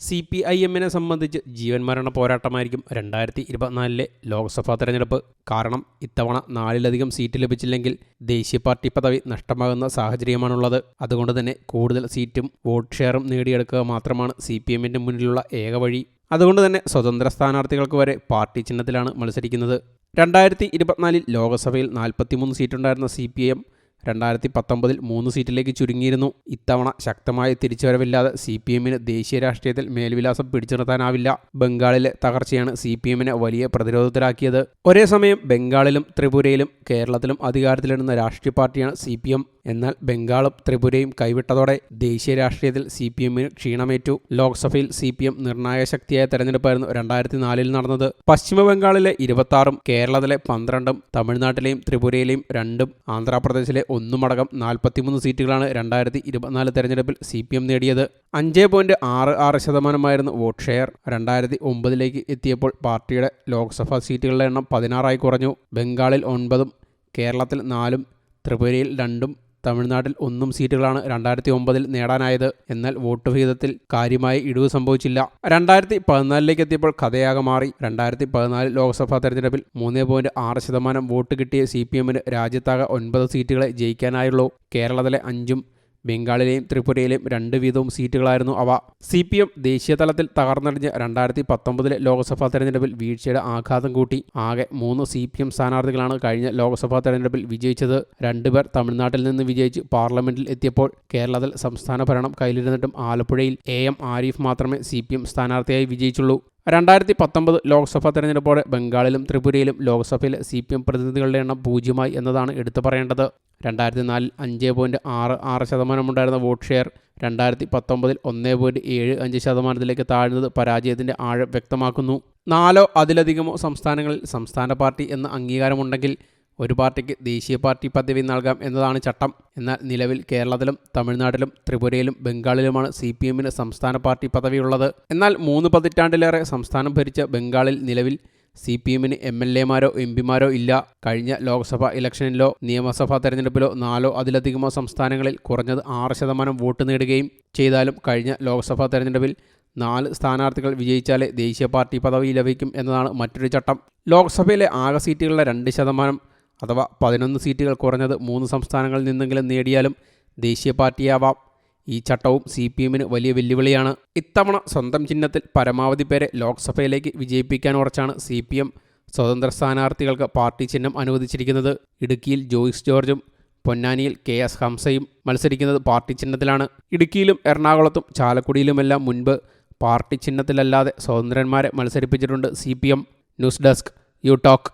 C P I എമ്മിനെ സംബന്ധിച്ച് ജീവൻ മരണ പോരാട്ടമായിരിക്കും രണ്ടായിരത്തി ഇരുപത്തിനാലിലെ ലോക്സഭാ തെരഞ്ഞെടുപ്പ്. കാരണം ഇത്തവണ നാലിലധികം സീറ്റ് ലഭിച്ചില്ലെങ്കിൽ ദേശീയ പാർട്ടി പദവി നഷ്ടമാകുന്ന സാഹചര്യമാണുള്ളത്. അതുകൊണ്ട് തന്നെ കൂടുതൽ സീറ്റും വോട്ട് ഷെയറും നേടിയെടുക്കുക മാത്രമാണ് സി പി എമ്മിന്റെ മുന്നിലുള്ള ഏക വഴി. അതുകൊണ്ട് തന്നെ സ്വതന്ത്ര സ്ഥാനാർത്ഥികൾക്ക് വരെ പാർട്ടി ചിഹ്നത്തിലാണ് മത്സരിക്കുന്നത്. രണ്ടായിരത്തി ഇരുപത്തിനാലിൽ ലോക്സഭയിൽ നാൽപ്പത്തിമൂന്ന് സീറ്റുണ്ടായിരുന്ന സി പി എം രണ്ടായിരത്തി പത്തൊമ്പതിൽ മൂന്ന് സീറ്റിലേക്ക് ചുരുങ്ങിയിരുന്നു. ഇത്തവണ ശക്തമായ തിരിച്ചുവരവില്ലാതെ സി പി എമ്മിന് ദേശീയ രാഷ്ട്രീയത്തിൽ മേൽവിലാസം പിടിച്ചു നിർത്താനാവില്ല ബംഗാളിലെ തകർച്ചയാണ് സി പി എമ്മിനെ വലിയ പ്രതിരോധത്തിലാക്കിയത്. ഒരേ സമയം ബംഗാളിലും ത്രിപുരയിലും കേരളത്തിലും അധികാരത്തിലിടുന്ന രാഷ്ട്രീയ പാർട്ടിയാണ് സി പി എം. എന്നാൽ ബംഗാളും ത്രിപുരയും കൈവിട്ടതോടെ ദേശീയ രാഷ്ട്രീയത്തിൽ സി പി എമ്മിന് ക്ഷീണമേറ്റു. ലോക്സഭയിൽ സി പി എം നിർണായക ശക്തിയായ തെരഞ്ഞെടുപ്പായിരുന്നു രണ്ടായിരത്തി നാലിൽ നടന്നത്. പശ്ചിമ ബംഗാളിലെ ഇരുപത്തി ആറും കേരളത്തിലെ പന്ത്രണ്ടും തമിഴ്നാട്ടിലെയും ത്രിപുരയിലെയും രണ്ടും ആന്ധ്രാപ്രദേശിലെ ഒന്നുമടക്കം നാൽപ്പത്തിമൂന്ന് സീറ്റുകളാണ് രണ്ടായിരത്തി ഇരുപത്തിനാല് തെരഞ്ഞെടുപ്പിൽ സി പി എം നേടിയത്. അഞ്ച് പോയിന്റ് ആറ് ആറ് ശതമാനമായിരുന്നു വോട്ട് ഷെയർ. രണ്ടായിരത്തി ഒമ്പതിലേക്ക് എത്തിയപ്പോൾ പാർട്ടിയുടെ ലോക്സഭാ സീറ്റുകളുടെ എണ്ണം പതിനാറായി കുറഞ്ഞു. ബംഗാളിൽ ഒൻപതും കേരളത്തിൽ നാലും ത്രിപുരയിൽ രണ്ടും തമിഴ്നാട്ടിൽ ഒന്നും സീറ്റുകളാണ് രണ്ടായിരത്തി ഒമ്പതിൽ നേടാനായത്. എന്നാൽ വോട്ട് വിഹിതത്തിൽ കാര്യമായി ഇടിവ് സംഭവിച്ചില്ല. രണ്ടായിരത്തി പതിനാലിലേക്ക് എത്തിയപ്പോൾ കഥയാകെ മാറി. രണ്ടായിരത്തി പതിനാല് ലോക്സഭാ തെരഞ്ഞെടുപ്പിൽ മൂന്ന് പോയിന്റ് ആറ് ശതമാനം വോട്ട് കിട്ടിയ സി പി എമ്മിന് രാജ്യത്താകെ ഒൻപത് സീറ്റുകളെ ജയിക്കാനായുള്ളൂ. കേരളത്തിലെ അഞ്ചും ബംഗാളിലെയും ത്രിപുരയിലെയും രണ്ട് വീതവും സീറ്റുകളായിരുന്നു അവ. സി പി എം ദേശീയ തലത്തിൽ തകർന്നടിഞ്ഞ് രണ്ടായിരത്തി പത്തൊമ്പതിലെ ലോക്സഭാ തെരഞ്ഞെടുപ്പിൽ വീഴ്ചയുടെ ആഘാതം കൂട്ടി. ആകെ മൂന്ന് സി പി എം സ്ഥാനാർത്ഥികളാണ് കഴിഞ്ഞ ലോക്സഭാ തെരഞ്ഞെടുപ്പിൽ വിജയിച്ചത്. രണ്ടുപേർ തമിഴ്നാട്ടിൽ നിന്ന് വിജയിച്ച് പാർലമെന്റിൽ എത്തിയപ്പോൾ കേരളത്തിൽ സംസ്ഥാന ഭരണം കയ്യിലിരുന്നിട്ടും ആലപ്പുഴയിൽ എ എം ആരിഫ് മാത്രമേ സി പി എം സ്ഥാനാർത്ഥിയായി വിജയിച്ചുള്ളൂ. രണ്ടായിരത്തി പത്തൊമ്പത് ലോക്സഭാ തെരഞ്ഞെടുപ്പോടെ ബംഗാളിലും ത്രിപുരയിലും ലോക്സഭയിലെ സി പി എം പ്രതിനിധികളുടെ എണ്ണം പൂജ്യമായി എന്നതാണ് എടുത്തു പറയേണ്ടത്. രണ്ടായിരത്തി നാലിൽ അഞ്ച് പോയിന്റ് ആറ് ആറ് ശതമാനമുണ്ടായിരുന്ന വോട്ട് ഷെയർ രണ്ടായിരത്തി പത്തൊമ്പതിൽ ഒന്ന് പോയിന്റ് ഏഴ് അഞ്ച് ശതമാനത്തിലേക്ക് താഴ്ന്നത് പരാജയത്തിന്റെ ആഴം വ്യക്തമാക്കുന്നു. നാലോ അതിലധികമോ സംസ്ഥാനങ്ങളിൽ സംസ്ഥാന പാർട്ടി എന്ന അംഗീകാരമുണ്ടെങ്കിൽ ഒരു പാർട്ടിക്ക് ദേശീയ പാർട്ടി പദവി നൽകാം എന്നതാണ് ചട്ടം. എന്നാൽ നിലവിൽ കേരളത്തിലും തമിഴ്നാട്ടിലും ത്രിപുരയിലും ബംഗാളിലുമാണ് സി പി എമ്മിന് സംസ്ഥാന പാർട്ടി പദവിയുള്ളത്. എന്നാൽ മൂന്ന് പതിറ്റാണ്ടിലേറെ സംസ്ഥാനം ഭരിച്ച ബംഗാളിൽ നിലവിൽ സി പി എമ്മിന് എം എൽ എമാരോ എം പിമാരോ ഇല്ല. കഴിഞ്ഞ ലോക്സഭാ ഇലക്ഷനിലോ നിയമസഭാ തെരഞ്ഞെടുപ്പിലോ നാലോ അതിലധികമോ സംസ്ഥാനങ്ങളിൽ കുറഞ്ഞത് ആറ് ശതമാനം വോട്ട് നേടുകയും ചെയ്താലും കഴിഞ്ഞ ലോക്സഭാ തെരഞ്ഞെടുപ്പിൽ നാല് സ്ഥാനാർത്ഥികൾ വിജയിച്ചാലേ ദേശീയ പാർട്ടി പദവി ലഭിക്കും എന്നതാണ് മറ്റൊരു ചട്ടം. ലോക്സഭയിലെ ആകെ സീറ്റുകളുടെ രണ്ട് ശതമാനം അഥവാ പതിനൊന്ന് സീറ്റുകൾ കുറഞ്ഞത് മൂന്ന് സംസ്ഥാനങ്ങളിൽ നിന്നെങ്കിലും നേടിയാലും ദേശീയ പാർട്ടിയാവാം. ഈ ചട്ടവും സി പി എമ്മിന് വലിയ വെല്ലുവിളിയാണ്. ഇത്തവണ സ്വന്തം ചിഹ്നത്തിൽ പരമാവധി പേരെ ലോക്സഭയിലേക്ക് വിജയിപ്പിക്കാൻ ഉറച്ചാണ് സി പി എം സ്വതന്ത്ര സ്ഥാനാർത്ഥികൾക്ക് പാർട്ടി ചിഹ്നം അനുവദിച്ചിരിക്കുന്നത്. ഇടുക്കിയിൽ ജോയിസ് ജോർജും പൊന്നാനിയിൽ കെ എസ് ഹംസയും മത്സരിക്കുന്നത് പാർട്ടി ചിഹ്നത്തിലാണ്. ഇടുക്കിയിലും എറണാകുളത്തും ചാലക്കുടിയിലുമെല്ലാം മുൻപ് പാർട്ടി ചിഹ്നത്തിലല്ലാതെ സ്വതന്ത്രന്മാരെ മത്സരിപ്പിച്ചിട്ടുണ്ട് C P M news desk you talk.